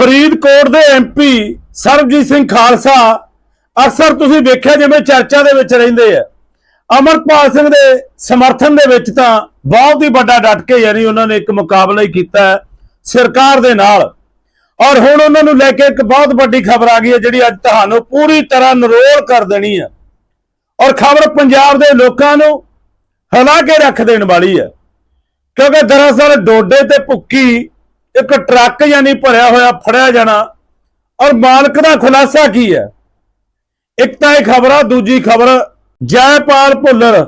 ਫਰੀਦਕੋਟ ਦੇ ਐਮਪੀ ਸਰਬਜੀਤ ਸਿੰਘ ਖਾਲਸਾ, ਅਕਸਰ ਤੁਸੀਂ ਵੇਖਿਆ ਜਿਵੇਂ ਚਰਚਾ ਦੇ ਵਿੱਚ ਰਹਿੰਦੇ ਆ। ਅਮਰਪਾਲ ਸਿੰਘ ਦੇ ਸਮਰਥਨ ਦੇ ਵਿੱਚ ਤਾਂ ਬਹੁਤ ਹੀ ਵੱਡਾ ਡਟ ਕੇ ਯਾਨੀ ਉਹਨਾਂ ਨੇ ਇੱਕ ਮੁਕਾਬਲਾ ਹੀ ਕੀਤਾ ਸਰਕਾਰ ਦੇ ਨਾਲ। ਔਰ ਹੁਣ ਉਹਨਾਂ ਨੂੰ ਲੈ ਕੇ ਇੱਕ ਬਹੁਤ ਵੱਡੀ ਖਬਰ ਆ ਗਈ ਹੈ ਜਿਹੜੀ ਅੱਜ ਤੁਹਾਨੂੰ ਪੂਰੀ ਤਰ੍ਹਾਂ ਨਰੋਲ ਕਰ ਦੇਣੀ ਹੈ। ਔਰ ਖਬਰ ਪੰਜਾਬ ਦੇ ਲੋਕਾਂ ਨੂੰ ਹਿਲਾ ਕੇ ਰੱਖ ਦੇਣ ਵਾਲੀ ਹੈ। ਕਿਉਂਕਿ ਦਰਅਸਲ ਡੋਡੇ ਤੇ ਭੁੱਕੀ ਇੱਕ ਟਰੱਕ ਯਾਨੀ ਭਰਿਆ ਹੋਇਆ, ਫੜਿਆ ਜਾਣਾ। ਔਰ ਮਾਲਕ ਦਾ ਖੁਲਾਸਾ ਕੀ ਹੈ? ਇੱਕ ਤਾਂ ਇਹ ਖਬਰ ਆ, ਦੂਜੀ ਖਬਰ ਜੈਪਾਲ ਭੁੱਲਰ,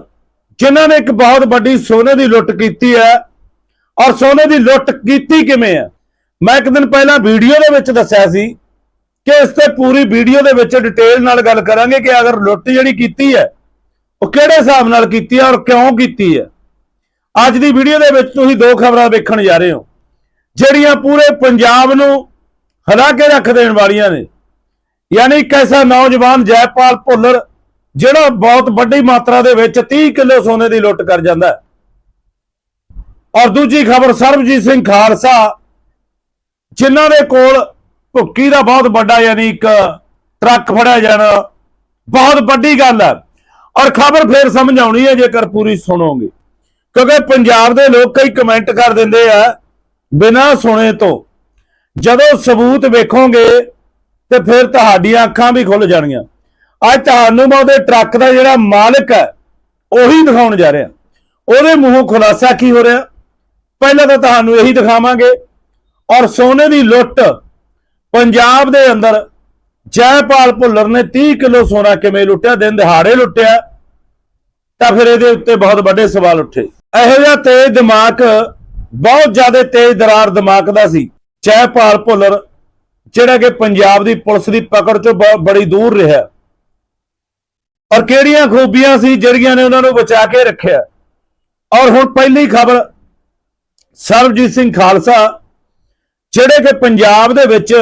ਜਿਨ੍ਹਾਂ ਨੇ ਇੱਕ ਬਹੁਤ ਵੱਡੀ ਸੋਨੇ ਦੀ ਲੁੱਟ ਕੀਤੀ ਹੈ। ਔਰ ਸੋਨੇ ਦੀ ਲੁੱਟ ਕੀਤੀ ਕਿਵੇਂ ਹੈ? ਮੈਂ ਇੱਕ ਦਿਨ ਪਹਿਲਾਂ ਵੀਡੀਓ ਦੇ ਵਿੱਚ ਦੱਸਿਆ ਸੀ ਕਿ ਇਸ ਤੇ ਪੂਰੀ ਵੀਡੀਓ ਦੇ ਵਿੱਚ ਡਿਟੇਲ ਨਾਲ ਗੱਲ ਕਰਾਂਗੇ ਕਿ ਅਗਰ ਲੁੱਟ ਜਿਹੜੀ ਕੀਤੀ ਹੈ, ਉਹ ਕਿਹੜੇ ਹਿਸਾਬ ਨਾਲ ਕੀਤੀ ਹੈ ਔਰ ਕਿਉਂ ਕੀਤੀ ਹੈ। ਅੱਜ ਦੀ ਵੀਡੀਓ ਦੇ ਵਿੱਚ ਤੁਸੀਂ ਦੋ ਖਬਰਾਂ ਵੇਖਣ ਜਾ ਰਹੇ ਹੋ। ਜਿਹੜੀਆਂ ਪੂਰੇ ਪੰਜਾਬ ਨੂੰ ਹਿਲਾ ਕੇ ਰੱਖ ਦੇਣ ਵਾਲੀਆਂ ਨੇ। ਯਾਨੀ ਇੱਕ ਐਸਾ ਨੌਜਵਾਨ ਜੈਪਾਲ ਭੁੱਲਰ, ਜਿਹੜਾ ਬਹੁਤ ਵੱਡੀ ਮਾਤਰਾ ਦੇ ਵਿੱਚ 30 ਕਿਲੋ ਸੋਨੇ ਦੀ ਲੁੱਟ ਕਰ ਜਾਂਦਾ ਔਰ ਦੂਜੀ ਖਬਰ, ਸਰਬਜੀਤ ਸਿੰਘ ਖਾਲਸਾ, ਜਿਨ੍ਹਾਂ ਦੇ ਕੋਲ ਭੁੱਕੀ ਦਾ ਬਹੁਤ ਵੱਡਾ ਯਾਨੀ ਇੱਕ ਟਰੱਕ ਫੜਿਆ ਜਾਣਾ, ਬਹੁਤ ਵੱਡੀ ਗੱਲ ਹੈ। ਔਰ ਖਬਰ ਫੇਰ ਸਮਝ ਆਉਣੀ ਹੈ ਜੇਕਰ ਪੂਰੀ ਸੁਣੋਗੇ। ਕਿਉਂਕਿ ਪੰਜਾਬ ਦੇ ਲੋਕ ਕਈ ਕਮੈਂਟ ਕਰ ਦਿੰਦੇ ਆ ਬਿਨਾਂ ਸੁਣੇ ਤੋਂ। ਜਦੋਂ ਸਬੂਤ ਵੇਖੋਗੇ ਤੇ ਫਿਰ ਤੁਹਾਡੀਆਂ ਅੱਖਾਂ ਵੀ ਖੁੱਲ ਜਾਣਗੀਆਂ। ਅੱਜ ਤੁਹਾਨੂੰ ਮੈਂ ਉਹਦੇ ਟਰੱਕ ਦਾ ਜਿਹੜਾ ਮਾਲਕ ਹੈ, ਉਹੀ ਦਿਖਾਉਣ ਜਾ ਰਿਹਾ। ਉਹਦੇ ਮੂੰਹੋਂ ਖੁਲਾਸਾ ਕੀ ਹੋ ਰਿਹਾ? ਪਹਿਲਾਂ ਤਾਂ ਤੁਹਾਨੂੰ ਇਹੀ ਦਿਖਾਵਾਂਗੇ। ਔਰ ਸੋਨੇ ਦੀ ਲੁੱਟ ਪੰਜਾਬ ਦੇ ਅੰਦਰ ਜੈਪਾਲ ਭੁੱਲਰ ਨੇ 30 ਕਿਲੋ ਸੋਨਾ ਕਿਵੇਂ ਲੁੱਟਿਆ, ਦਿਨ ਦਿਹਾੜੇ ਲੁੱਟਿਆ, ਤਾਂ ਫਿਰ ਇਹਦੇ ਉੱਤੇ ਬਹੁਤ ਵੱਡੇ ਸਵਾਲ ਉੱਠੇ। ਇਹੋ ਜਿਹਾ ਤੇਜ਼ ਦਿਮਾਗ ਬਹੁਤ ਜ਼ਿਆਦਾ ਤੇਜ਼ ਦਰਾਰ ਦਿਮਾਗ ਦਾ ਸੀ। ਜੈਪਾਲ ਭੁੱਲਰ, ਜਿਹੜਾ ਕਿ ਪੰਜਾਬ ਦੀ ਪੁਲਿਸ ਦੀ ਪਕੜ ਚੋਂ ਬੜੀ ਦੂਰ ਰਿਹਾ। ਔਰ ਕਿਹੜੀਆਂ ਖੂਬੀਆਂ ਸੀ ਜਿਹੜੀਆਂ ਨੇ ਉਹਨਾਂ ਨੂੰ ਬਚਾ ਕੇ ਰੱਖਿਆ। ਔਰ ਹੁਣ ਪਹਿਲੀ ਖਬਰ, ਸਰਬਜੀਤ ਸਿੰਘ ਖਾਲਸਾ, ਜਿਹੜੇ ਕਿ ਪੰਜਾਬ ਦੇ ਵਿੱਚ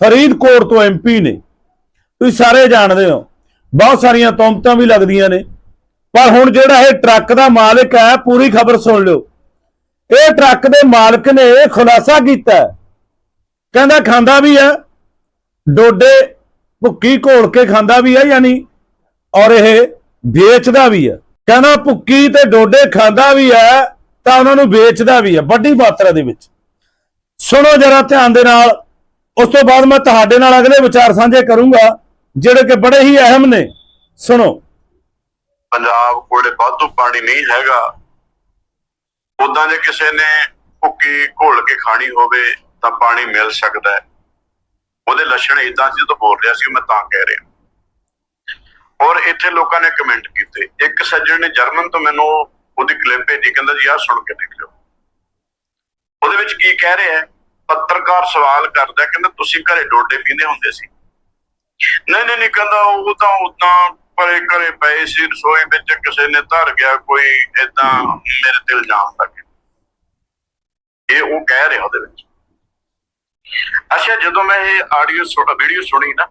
ਫਰੀਦਕੋਟ ਤੋਂ ਐਮਪੀ ਨੇ। ਤੁਸੀਂ ਸਾਰੇ ਜਾਣਦੇ ਹੋ, ਬਹੁਤ ਸਾਰੀਆਂ ਤੌਮਤਾਂ ਵੀ ਲੱਗਦੀਆਂ ਨੇ। ਪਰ ਹੁਣ ਜਿਹੜਾ ਇਹ ਟਰੱਕ ਦਾ ਮਾਲਕ ਹੈ, ਪੂਰੀ ਖਬਰ ਸੁਣ ਲਿਓ। ਇਹ ਟਰੱਕ ਦੇ ਮਾਲਕ ਨੇ ਇਹ ਖੁਲਾਸਾ ਕੀਤਾ। ਕਹਿੰਦਾ ਖਾਂਦਾ ਵੀ ਹੈ ਡੋਡੇ ਭੁੱਕੀ ਘੋਲ ਕੇ ਖਾਂਦਾ ਵੀ ਹੈ ਯਾਨੀ, ਔਰ ਇਹ ਵੇਚਦਾ ਵੀ ਹੈ ਕਹਿੰਦਾ ਭੁੱਕੀ ਤੇ ਡੋਡੇ ਖਾਂਦਾ ਵੀ ਹੈ ਤਾਂ ਉਹਨਾਂ ਨੂੰ ਵੇਚਦਾ ਵੀ ਹੈ ਵੱਡੀ ਮਾਤਰਾ ਦੇ ਵਿੱਚ। ਸੁਣੋ ਜਰਾ ਧਿਆਨ ਦੇ ਨਾਲ, ਉਸ ਤੋਂ ਬਾਅਦ ਮੈਂ ਤੁਹਾਡੇ ਨਾਲ ਅਗਲੇ ਵਿਚਾਰ ਸਾਂਝੇ ਕਰੂੰਗਾ, ਜਿਹੜੇ ਕਿ ਬੜੇ ਹੀ ਅਹਿਮ ਨੇ। ਸੁਣੋ। ਪੰਜਾਬ ਕੋਲੇ ਵਾਧੂ ਪਾਣੀ ਨਹੀਂ ਹੈਗਾ। ਉਦਾਂ ਜੇ ਕਿਸੇ ਨੇ ਭੁੱਕੀ ਘੋਲ ਕੇ ਖਾਣੀ ਹੋਵੇ ਤਾਂ ਪਾਣੀ ਮਿਲ ਸਕਦਾ ਹੈ। ਉਹਦੇ ਲੱਛਣ ਇਦਾਂ ਸੀ ਜਦੋਂ ਬੋਲ ਰਿਹਾ ਸੀ, ਮੈਂ ਤਾਂ ਕਹਿ ਰਿਹਾ। ਔਰ ਇੱਥੇ ਲੋਕਾਂ ਨੇ ਕਮੈਂਟ ਕੀਤੇ। ਇੱਕ ਸੱਜਣ ਨੇ ਜਰਮਨ ਤੋਂ ਮੈਨੂੰ ਉਹਦੀ ਕਲਿੱਪ ਭੇਜੀ, ਕਹਿੰਦਾ ਜੀ, ਆਹ ਸੁਣ ਕੇ ਦੇਖ ਲਿਓ। ਉਹਦੇ ਵਿੱਚ ਕੀ ਕਹਿ ਰਿਹਾ ਹੈ? ਪੱਤਰਕਾਰ ਸਵਾਲ ਕਰਦਾ ਕਹਿੰਦਾ, ਤੁਸੀਂ ਘਰੇ ਡੋਡੇ ਪੀਂਦੇ ਹੁੰਦੇ ਸੀ? ਨਹੀਂ ਨਹੀਂ ਨਹੀਂ, ਕਹਿੰਦਾ, ਉਹ ਤਾਂ ਉਦਾਂ ਪਰੇ ਘਰੇ ਪਏ ਸੀ, ਰਸੋਈ ਵਿੱਚ ਕਿਸੇ ਨੇ ਧਰ ਗਿਆ, ਕੋਈ ਏਦਾਂ ਮੇਰੇ ਦਿਲ ਜਾਣ ਲੱਗ ਇਹ ਉਹ ਕਹਿ ਰਿਹਾ ਉਹਦੇ ਵਿੱਚ। ਅੱਛਾ, ਜਦੋਂ ਮੈਂ ਇਹ ਆਡੀਓ ਵੀਡੀਓ ਸੁਣੀ ਨਾ,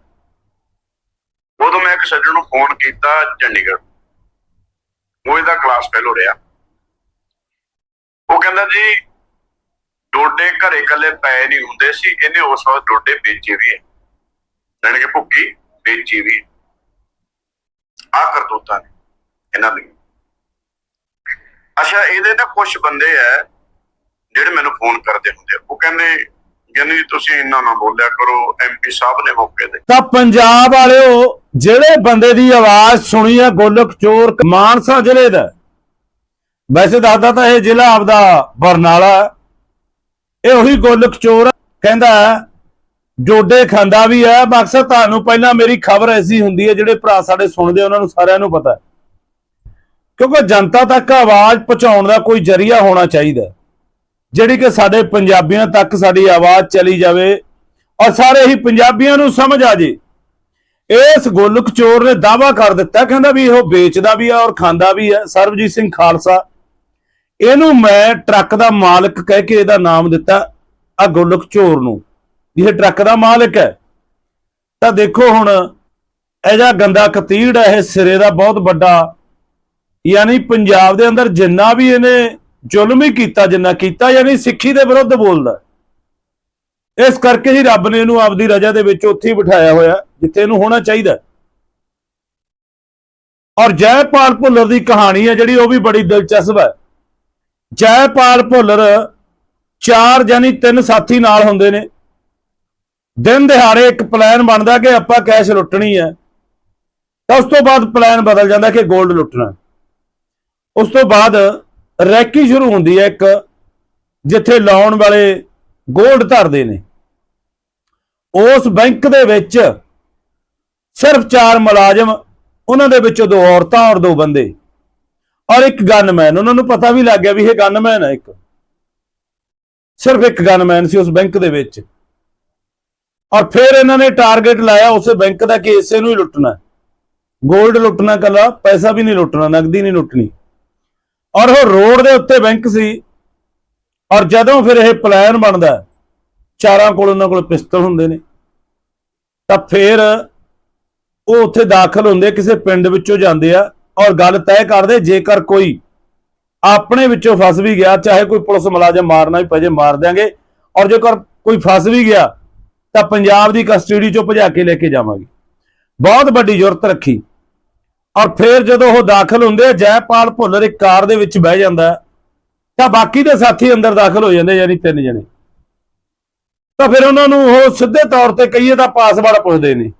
ਉਦੋਂ ਮੈਂ ਇੱਕ ਸੱਜਣ ਨੂੰ ਫੋਨ ਕੀਤਾ ਚੰਡੀਗੜ੍ਹ। ਉਹ ਇਹਦਾ ਕਲਾਸ ਫੈਲੋ ਰਿਹਾ। ਉਹ ਕਹਿੰਦਾ ਜੀ, ਡੋਡੇ ਘਰੇ ਕੱਲੇ ਪਏ ਨਹੀਂ ਹੁੰਦੇ ਸੀ, ਇਹਨੇ ਉਸ ਵਕਤ ਡੋਡੇ ਵੇਚੇ ਵੀ ਹੈ। ਜਾਣੀ ਕਿ ਭੁੱਕੀ ਵੇਚੀ ਵੀ ਹੈ। ਆ ਕਰਤੂਤਾਂ ਨੇ, ਇਹਨਾਂ ਦੀ ਅੱਛਾ, ਇਹਦੇ ਨਾ ਕੁਝ ਬੰਦੇ ਐ, ਜਿਹੜੇ ਮੈਨੂੰ ਫੋਨ ਕਰਦੇ ਹੁੰਦੇ ਉਹ ਕਹਿੰਦੇ ਯਾਨੀ ਤੁਸੀਂ ਇੰਨਾ ਨਾ ਬੋਲਿਆ ਕਰੋ ਐਮਪੀ ਸਾਹਿਬ ਨੇ ਮੌਕੇ ਤੇ। ਤਾਂ ਪੰਜਾਬ ਵਾਲਿਓ, ਜਿਹੜੇ ਬੰਦੇ ਦੀ ਆਵਾਜ਼ ਸੁਣੀ ਹੈ ਗੋਲਕ ਚੋਰ ਮਾਨਸਾ ਜ਼ਿਲ੍ਹੇ ਦਾ। ਵੈਸੇ ਦੱਸਦਾ ਤਾਂ ਇਹ ਜ਼ਿਲ੍ਹਾ ਆਪਦਾ ਬਰਨਾਲਾ ਇਹ ਉਹੀ ਗੋਲਕ ਚੋਰ ਕਹਿੰਦਾ ਜੋਡੇ ਖਾਂਦਾ ਵੀ ਹੈ। ਮਕਸਦ ਤੁਹਾਨੂੰ ਪਹਿਲਾਂ ਮੇਰੀ ਖਬਰ ਐਸੀ ਹੁੰਦੀ ਹੈ ਜਿਹੜੇ ਭਰਾ ਸਾਡੇ ਸੁਣਦੇ, ਉਹਨਾਂ ਨੂੰ ਸਾਰਿਆਂ ਨੂੰ ਪਤਾ ਕਿਉਂਕਿ ਜਨਤਾ ਤੱਕ ਆਵਾਜ਼ ਪਹੁੰਚਾਉਣ ਦਾ ਕੋਈ ਜਰੀਆ ਹੋਣਾ ਚਾਹੀਦਾ ਜਿਹੜੀ ਕਿ ਸਾਡੇ ਪੰਜਾਬੀਆਂ ਤੱਕ ਸਾਡੀ ਆਵਾਜ਼ ਚਲੀ ਜਾਵੇ ਔਰ ਸਾਰੇ ਹੀ ਪੰਜਾਬੀਆਂ ਨੂੰ ਸਮਝ ਆ ਜੇ। ਇਸ ਗੋਲਕ ਚੋਰ ਨੇ ਦਾਵਾ ਕਰ ਦਿੱਤਾ, ਕਹਿੰਦਾ ਵੀ ਇਹ ਵੇਚਦਾ ਵੀ ਆ ਔਰ ਖਾਂਦਾ ਵੀ ਆ ਸਰਬਜੀਤ ਸਿੰਘ ਖਾਲਸਾ, ਇਹਨੂੰ ਮੈਂ ਟਰੱਕ ਦਾ ਮਾਲਕ ਕਹਿ ਕੇ ਇਹਦਾ ਨਾਮ ਦਿੱਤਾ ਆ ਗੋਲਕ ਚੋਰ ਨੂੰ। ਇਹ ਟਰੱਕ ਦਾ ਮਾਲਕ ਹੈ। ਤਾਂ ਦੇਖੋ ਹੁਣ, ਇਹ ਜਿਹਾ ਗੰਦਾ ਕਤੀੜ ਹੈ, ਇਹ ਸਿਰੇ ਦਾ ਬਹੁਤ ਵੱਡਾ। ਯਾਨੀ ਪੰਜਾਬ ਦੇ ਅੰਦਰ ਜਿੰਨਾ ਵੀ ਇਹਨੇ ਜ਼ੁਲਮ ਹੀ ਕੀਤਾ, ਜਿੰਨਾ ਕੀਤਾ, ਯਾਨੀ ਸਿੱਖੀ ਦੇ ਵਿਰੁੱਧ ਬੋਲਦਾ ਇਸ ਕਰਕੇ ਹੀ ਰੱਬ ਨੇ ਇਹਨੂੰ ਆਪਦੀ ਰਜ਼ਾ ਦੇ ਵਿੱਚ ਉੱਥੇ ਹੀ ਬਿਠਾਇਆ ਹੋਇਆ ਜਿੱਥੇ ਇਹਨੂੰ ਹੋਣਾ ਚਾਹੀਦਾ ਔਰ ਜੈਪਾਲ ਭੁੱਲਰ ਦੀ ਕਹਾਣੀ ਹੈ, ਜਿਹੜੀ ਉਹ ਵੀ ਬੜੀ ਦਿਲਚਸਪ ਹੈ। ਜੈਪਾਲ ਭੁੱਲਰ ਚਾਰ ਜਾਨੀ ਤਿੰਨ ਸਾਥੀ ਨਾਲ ਹੁੰਦੇ ਨੇ। ਦਿਨ ਦਿਹਾੜੇ ਇੱਕ ਪਲਾਨ ਬਣਦਾ ਕਿ ਆਪਾਂ ਕੈਸ਼ ਲੁੱਟਣੀ ਹੈ। ਤਾਂ ਉਸ ਤੋਂ ਬਾਅਦ ਪਲਾਨ ਬਦਲ ਜਾਂਦਾ ਕਿ 골ਡ ਲੁੱਟਣਾ। ਉਸ ਤੋਂ ਬਾਅਦ ਰੈਕੀ ਸ਼ੁਰੂ ਹੁੰਦੀ ਹੈ ਇੱਕ, ਜਿੱਥੇ ਲਾਉਣ ਵਾਲੇ 골ਡ ਧਰਦੇ ਨੇ। ਉਸ ਬੈਂਕ ਦੇ ਵਿੱਚ ਸਿਰਫ ਚਾਰ ਮੁਲਾਜ਼ਮ, ਉਹਨਾਂ ਦੇ ਵਿੱਚੋਂ ਦੋ ਔਰਤਾਂ ਔਰ ਦੋ ਬੰਦੇ। ਔਰ ਇੱਕ ਗਨਮੈਨ ਉਹਨਾਂ ਨੂੰ ਪਤਾ ਵੀ ਲੱਗ ਗਿਆ ਵੀ ਇਹ ਗਨਮੈਨ ਹੈ ਇੱਕ। ਸਿਰਫ ਇੱਕ ਗਨਮੈਨ ਸੀ ਉਸ ਬੈਂਕ ਦੇ ਵਿੱਚ। ਔਰ ਫਿਰ ਇਹਨਾਂ ਨੇ ਟਾਰਗੇਟ ਲਾਇਆ ਉਸੇ ਬੈਂਕ ਦਾ ਕਿ ਇਸੇ ਨੂੰ ਹੀ ਲੁੱਟਣਾ 골ਡ ਲੁੱਟਣਾ ਕੱਲਾ, ਪੈਸਾ ਵੀ ਨਹੀਂ ਲੁੱਟਣਾ ਨਗਦੀ ਨਹੀਂ ਲੁੱਟਣੀ। ਔਰ ਉਹ ਰੋਡ ਦੇ ਉੱਤੇ ਬੈਂਕ ਸੀ, ਔਰ ਜਦੋਂ ਫਿਰ ਇਹ ਪਲਾਨ ਬਣਦਾ ਚਾਰਾਂ ਕੋਲ ਉਹਨਾਂ ਕੋਲ ਪਿਸਤਲ ਹੁੰਦੇ ਨੇ, ਤਾਂ ਫਿਰ ਉਹ ਉੱਥੇ ਦਾਖਲ ਹੁੰਦੇ, ਕਿਸੇ ਪਿੰਡ ਵਿੱਚੋਂ ਜਾਂਦੇ ਆ, ਔਰ ਗੱਲ ਤੈਅ ਕਰਦੇ, ਜੇਕਰ ਕੋਈ ਆਪਣੇ ਵਿੱਚੋਂ ਫਸ ਵੀ ਗਿਆ, ਚਾਹੇ ਕੋਈ ਪੁਲਿਸ ਮੁਲਾਜ਼ਮ ਮਾਰਨਾ ਵੀ ਪਜੇ ਮਾਰ ਦਿਆਂਗੇ, ਔਰ ਜੇਕਰ ਕੋਈ ਫਸ ਵੀ ਗਿਆ ਤਾਂ ਪੰਜਾਬ ਦੀ ਕਸਟਡੀ ਚੋਂ ਭਜਾ ਕੇ ਲੈ ਕੇ ਜਾਵਾਂਗੇ। ਬਹੁਤ ਵੱਡੀ ਜ਼ਰੂਰਤ ਰੱਖੀ। ਔਰ ਫਿਰ ਜਦੋਂ ਉਹ ਦਾਖਲ ਹੁੰਦੇ ਆ, ਜੈਪਾਲ ਭੁੱਲਰ ਇੱਕ ਕਾਰ ਦੇ ਵਿੱਚ ਬਹਿ ਜਾਂਦਾ ਤਾਂ ਬਾਕੀ ਦੇ ਸਾਥੀ ਅੰਦਰ ਦਾਖਲ ਹੋ ਜਾਂਦੇ ਯਾਨੀ ਤਿੰਨ ਜਣੇ। ਤਾਂ ਫਿਰ ਉਹਨਾਂ ਨੂੰ ਉਹ ਸਿੱਧੇ ਤੌਰ ਤੇ ਕਹੀਏ ਤਾਂ ਪਾਸਵਰਡ ਪੁੱਛਦੇ ਨੇ।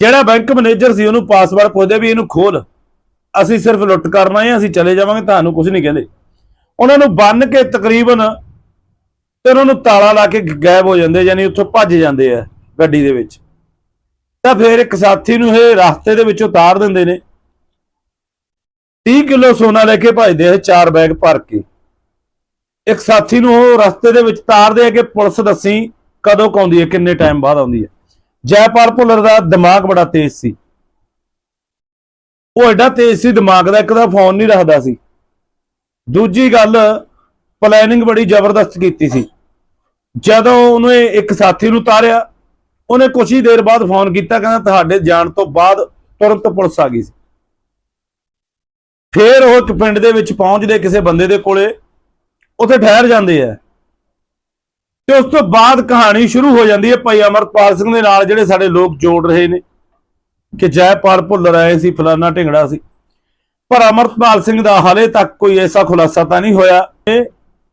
ਜਿਹੜਾ ਬੈਂਕ ਮੈਨੇਜਰ ਸੀ, ਉਹਨੂੰ ਪਾਸਵਰਡ ਪੁੱਛਦੇ ਵੀ ਇਹਨੂੰ ਖੋਲ। ਅਸੀਂ ਸਿਰਫ ਲੁੱਟ ਕਰਨਾ ਹੈ, ਅਸੀਂ ਚਲੇ ਜਾਵਾਂਗੇ, ਤੁਹਾਨੂੰ ਕੁਝ ਨਹੀਂ ਕਹਿੰਦੇ। ਉਹਨਾਂ ਨੂੰ ਬੰਨ ਕੇ ਤਕਰੀਬਨ ਤੇ ਉਹਨਾਂ ਨੂੰ ਤਾਲਾ ਲਾ ਕੇ ਗਾਇਬ ਹੋ ਜਾਂਦੇ, ਯਾਨੀ ਉੱਥੋਂ ਭੱਜ ਜਾਂਦੇ ਆ ਗੱਡੀ ਦੇ ਵਿੱਚ। ਤਾਂ ਫਿਰ ਇੱਕ ਸਾਥੀ ਨੂੰ ਇਹ ਰਸਤੇ ਦੇ ਵਿੱਚ ਉਤਾਰ ਦਿੰਦੇ ਨੇ। 30 ਕਿਲੋ ਸੋਨਾ ਲੈ ਕੇ ਭੱਜਦੇ ਆ ਚਾਰ ਬੈਗ ਭਰ ਕੇ। ਇੱਕ ਸਾਥੀ ਨੂੰ ਉਹ ਰਸਤੇ ਦੇ ਵਿੱਚ ਤਾਰਦੇ ਆ ਕਿ ਪੁਲਿਸ ਦੱਸੀ ਕਦੋਂ ਕੁ ਆਉਂਦੀ ਹੈ, ਕਿੰਨੇ ਟਾਈਮ ਬਾਅਦ ਆਉਂਦੀ ਹੈ। ਜੈਪਾਲ ਭੁੱਲਰ ਦਾ ਦਿਮਾਗ ਬੜਾ ਤੇਜ਼ ਸੀ। ਉਹ ਐਡਾ ਤੇਜ਼ ਸੀ, ਦਿਮਾਗ ਦਾ ਇੱਕ ਦਾ ਫੋਨ ਨਹੀਂ ਰੱਖਦਾ ਸੀ। ਦੂਜੀ ਗੱਲ ਪਲੈਨਿੰਗ ਬੜੀ ਜ਼ਬਰਦਸਤ ਕੀਤੀ ਸੀ। ਜਦੋਂ ਉਹਨੇ ਇੱਕ ਸਾਥੀ ਨੂੰ ਤਾਰਿਆ, ਉਹਨੇ ਕੁਛ ਹੀ ਦੇਰ ਬਾਅਦ ਫੋਨ ਕੀਤਾ, ਕਹਿੰਦਾ ਤੁਹਾਡੇ ਜਾਣ ਤੋਂ ਬਾਅਦ ਤੁਰੰਤ ਪੁਲਿਸ ਆ ਗਈ ਸੀ। ਫੇਰ ਉਹ ਇੱਕ ਪਿੰਡ ਦੇ ਵਿੱਚ ਪਹੁੰਚਦੇ ਕਿਸੇ ਬੰਦੇ ਦੇ ਕੋਲੇ, ਉੱਥੇ ਠਹਿਰ ਜਾਂਦੇ ਆ। ਤੇ ਉਸ ਤੋਂ ਬਾਅਦ ਕਹਾਣੀ ਸ਼ੁਰੂ ਹੋ ਜਾਂਦੀ ਹੈ ਭਾਈ ਅਮਰਪਾਲ ਸਿੰਘ ਦੇ ਨਾਲ, ਜਿਹੜੇ ਸਾਡੇ ਲੋਕ ਜੋੜ ਰਹੇ ਨੇ ਕਿ ਜੈਪਾਲ ਭੁੱਲਰ ਆਏ ਸੀ, ਫਲਾਨਾ ਢਿੰਗੜਾ ਸੀ। ਪਰ ਅਮਰਪਾਲ ਸਿੰਘ ਦਾ ਹਾਲੇ ਤੱਕ ਕੋਈ ਐਸਾ ਖੁਲਾਸਾ ਤਾਂ ਨਹੀਂ ਹੋਇਆ। ਤੇ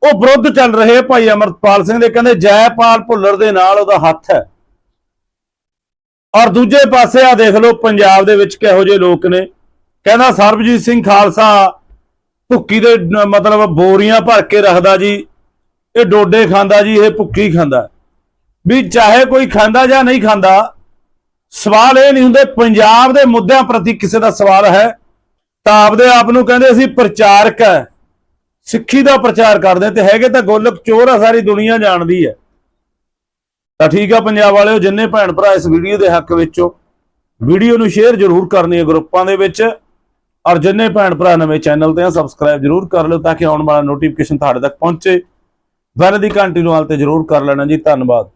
ਉਹ ਵਿਰੁੱਧ ਚੱਲ ਰਹੇ ਭਾਈ ਅਮਰਪਾਲ ਸਿੰਘ ਦੇ, ਕਹਿੰਦੇ ਜੈਪਾਲ ਭੁੱਲਰ ਦੇ ਨਾਲ ਉਹਦਾ ਹੱਥ ਹੈ। ਔਰ ਦੂਜੇ ਪਾਸੇ ਆ ਦੇਖ ਲਓ, ਪੰਜਾਬ ਦੇ ਵਿੱਚ ਕਿਹੋ ਜਿਹੇ ਲੋਕ ਨੇ। ਕਹਿੰਦਾ ਸਰਬਜੀਤ ਸਿੰਘ ਖਾਲਸਾ ਭੁੱਕੀ ਦੇ ਮਤਲਬ ਬੋਰੀਆਂ ਭਰ ਕੇ ਰੱਖਦਾ ਜੀ। ਇਹ ਡੋਡੇ ਖਾਂਦਾ ਜੀ, ਇਹ ਭੁੱਕੀ ਖਾਂਦਾ। ਵੀ ਚਾਹੇ ਕੋਈ ਖਾਂਦਾ ਜਾਂ ਨਹੀਂ ਖਾਂਦਾ, ਸਵਾਲ ਇਹ ਨਹੀਂ ਹੁੰਦੇ, ਪੰਜਾਬ ਦੇ ਮੁੱਦਿਆਂ ਪ੍ਰਤੀ ਕਿਸੇ ਦਾ ਸਵਾਲ ਹੈ। ਤਾਂ ਆਪਦੇ ਆਪ ਨੂੰ ਕਹਿੰਦੇ ਅਸੀਂ ਪ੍ਰਚਾਰਕ ਹੈ। ਸਿੱਖੀ ਦਾ ਪ੍ਰਚਾਰ ਕਰਦੇ ਤੇ ਹੈਗੇ ਤਾਂ ਗੋਲਕ ਚੋਰ ਆ, ਸਾਰੀ ਦੁਨੀਆ ਜਾਣਦੀ ਹੈ। ਤਾਂ ਠੀਕ ਆ ਪੰਜਾਬ ਵਾਲਿਓ, ਜਿੰਨੇ ਭੈਣ ਭਰਾ ਇਸ ਵੀਡੀਓ ਦੇ ਹੱਕ ਵਿੱਚੋਂ, ਵੀਡੀਓ ਨੂੰ ਸ਼ੇਅਰ ਜ਼ਰੂਰ ਕਰਨੀ ਹੈ ਗਰੁੱਪਾਂ ਦੇ ਵਿੱਚ, ਔਰ ਜਿੰਨੇ ਭੈਣ ਭਰਾ ਨਵੇਂ ਚੈਨਲ ਤੇ ਆ, ਸਬਸਕ੍ਰਾਈਬ ਜ਼ਰੂਰ ਕਰ ਲਿਓ ਤਾਂ ਕਿ ਆਉਣ ਵਾਲਾ ਨੋਟੀਫਿਕੇਸ਼ਨ ਤੁਹਾਡੇ ਤੱਕ ਪਹੁੰਚੇ। ਬੈਲ ਦੀ ਘੰਟੀ ਨੂੰ ਹਾਲ ਤੇ ਜ਼ਰੂਰ ਕਰ ਲੈਣਾ ਜੀ, ਧੰਨਵਾਦ।